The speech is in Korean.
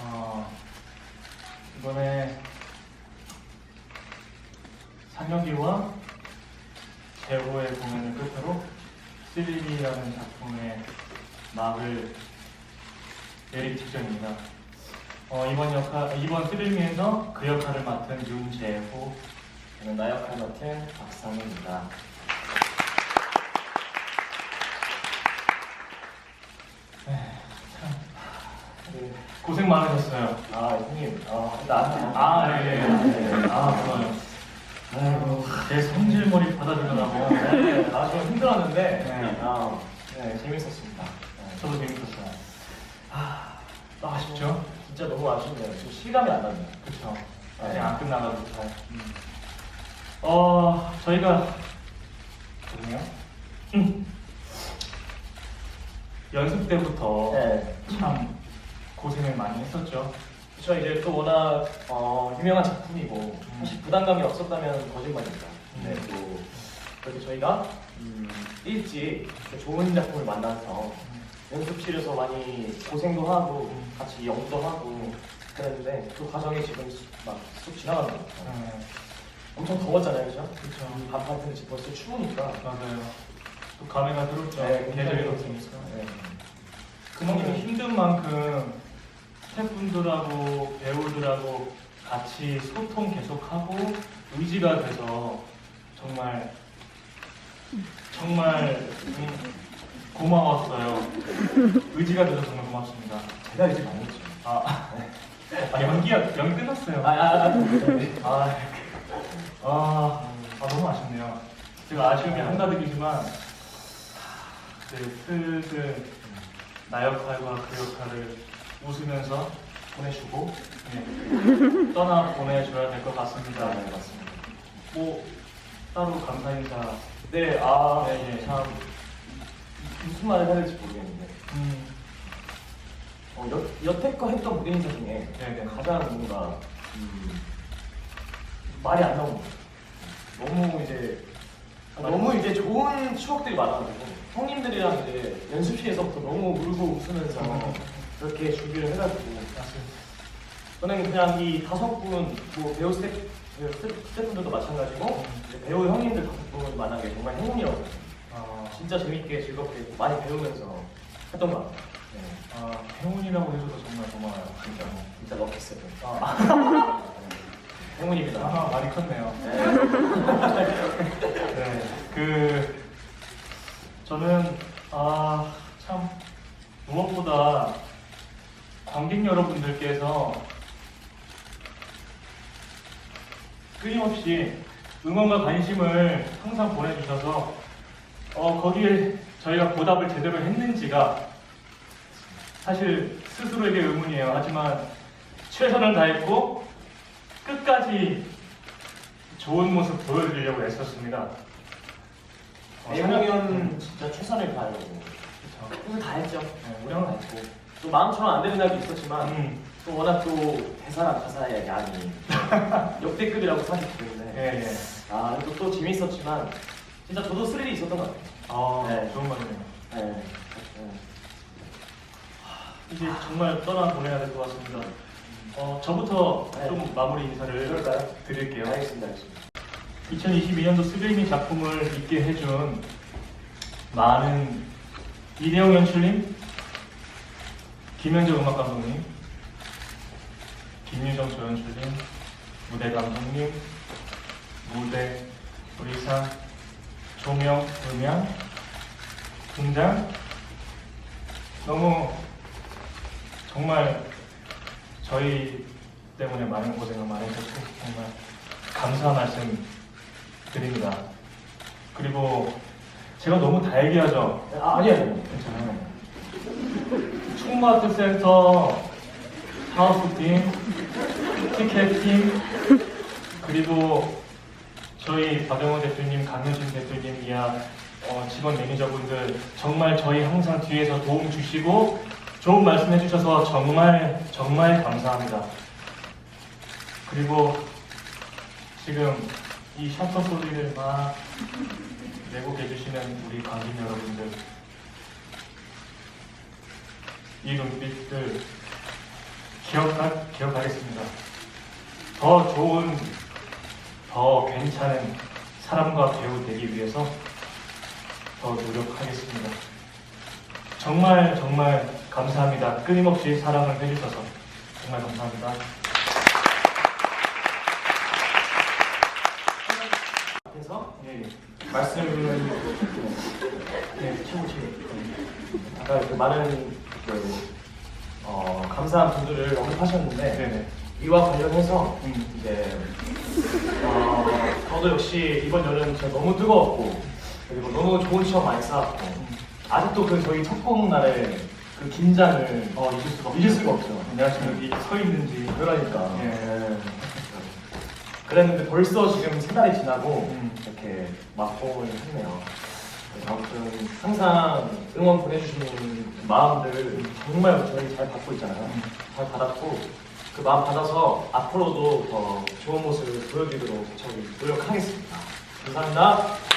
어, 이번에 상혁이와 제호의 공연을 끝으로 3D라는 작품의 막을 내리기 직전입니다. 어, 이번 역할, 이번 스릴미에서 그 역할을 맡은 윤재호, 나역할 맡은 박상우입니다. 고생 많으셨어요. 아 형님, 아 나한테 아, 예, 예. 아, 좋아요. 아이고, 제 성질머리 받아주느라고. 네, 아 좀 힘들었는데, 네. 아, 네 재밌었습니다. 네. 저도 재밌었어요. 아, 아, 아쉽죠? 진짜 너무 아쉽네요. 지금 실감이 안 나네요. 그쵸. 네. 아직 안 끝나가지고 잘. 음. 어, 저희가, 죄송해요. 음. 연습 때부터 네. 참 고생을 많이 했었죠. 저 이제 또 워낙 어, 유명한 작품이고 사실 부담감이 없었다면 거짓말입니다. 네, 음. 또 그렇게 저희가 음, 일찍 또 좋은 작품을 만나서 연습실에서 많이 고생도 하고 음. 같이 연구도 하고 그랬는데 그 과정이 지금 막쑥 지나가는 것 같아요. 네, 엄청 더웠잖아요, 그죠? 그쵸. 밤파트는 지금 벌써 추우니까. 맞아요. 또 감회가 들었죠. 네, 계절이 굉장히 바뀌니까. 네. 그만큼 힘든 만큼 스태프분들하고 배우들하고 같이 소통 계속하고 의지가 돼서 정말 정말 음, 고마웠어요. 의지가 돼서 정말 고맙습니다. 제가 이제 많이 했죠. 아, 아 연기가 연기 끝났어요. 아, 아, 아, 네. 아, 아, 아, 너무 아쉽네요. 제가 아쉬움이 한가득이지만 이제 슬슬 나 역할과 그 역할을 웃으면서 보내주고 네, 떠나 보내줘야 될 것 같습니다. 네, 맞습니다. 뭐 따로 감사 인사. 네, 아, 네, 네. 참 무슨 말을 해야 될지 모르겠는데 음, 어, 여, 여태껏 했던 무대 인사 중에 네, 네. 가장 뭔가 음, 말이 안 나옵니다. 너무 이제 너무 이제 좋은 추억들이 많아가지고 형님들이랑 이제 연습실에서부터 너무 울고 웃으면서 그렇게 준비를 해가지고. 저는 그냥 이 다섯 분, 뭐 배우 스태프, 배우 스태프- 스태프분들도 마찬가지고 이제 배우 형님들 다섯 분 만난 게 정말 행운이라고. 아, 진짜 재밌게 즐겁게 많이 배우면서 했던 것 같아요. 네. 아, 행운이라고 해줘서 정말 고마워요. 진짜. 진짜 럭키세븐. 아, 행운입니다. 아 많이 컸네요. 네. 네, 그 저는 아 참 무엇보다 관객 여러분들께서 끊임없이 응원과 관심을 항상 보내주셔서 어, 거기에 저희가 보답을 제대로 했는지가 사실 스스로에게 의문이에요. 하지만 최선을 다했고 끝까지 좋은 모습 보여드리려고 애썼습니다. 어, 형 진짜 최선을 다하려고. 오늘 다 했죠. 네, 우리 형은 했고. 또 마음처럼 안 되는 날도 있었지만 음, 또 워낙 또 대사랑 가사의 양이 역대급이라고 생각했기 때문에 예, 예. 아, 또, 또 재밌었지만 진짜 저도 스릴이 있었던 것 같아요. 아, 네. 좋은 말이네요. 네. 네. 이제 정말 떠나보내야 될 것 같습니다. 어, 저부터 네. 좀 마무리 인사를 그럴까요? 드릴게요. 알겠습니다. 알겠습니다. 2022년도 스트리밍 작품을 있게 해준 많은 이대영 연출님, 김현정 음악 감독님, 김유정 조연출님, 무대 감독님, 무대, 의상, 조명, 음향, 분장 너무 정말 저희 때문에 많은 고생을 많이 했고 정말 감사 말씀 드립니다. 그리고 제가 너무 다 얘기하죠. 아, 아니요. 괜찮아요. 충마트 센터 하우스팀, 티켓팀, 그리고 저희 박영호 대표님, 강효진 대표님, 이하 어, 직원 매니저분들 정말 저희 항상 뒤에서 도움 주시고 좋은 말씀 해주셔서 정말 정말 감사합니다. 그리고 지금 이 셔터 소리를 막 내고 계시는 우리 관객 여러분들 이 눈빛들 기억하, 기억하겠습니다. 더 좋은, 더더 괜찮은 사람과 배우 되기 위해서 더 노력하겠습니다. 정말 정말 감사합니다. 끊임없이 사랑을 해주셔서 정말 감사합니다. 앞에서 예, 예. 말씀을 네, 최고 최고. 아까 그 많은 그, 어, 감사한 분들을 언급하셨는데 네네. 이와 관련해서 음. 이제 어, 저도 역시 이번 여름 진짜 너무 뜨거웠고 그리고 너무 좋은 추억 많이 쌓았고 아직도 그 저희 첫공 날의 그 긴장을 어, 잊을 수가 잊을 수가 없죠. 내가 지금 여기 서 있는지. 그러니까. 예. 그랬는데 벌써 지금 세 달이 지나고 음. 이렇게 막공을 했네요. 그래서 아무튼 항상 응원 보내주시는 마음들 정말 저희 잘 받고 있잖아요. 음. 잘 받았고 그 마음 받아서 앞으로도 더 좋은 모습을 보여드리도록 저희 노력하겠습니다. 감사합니다.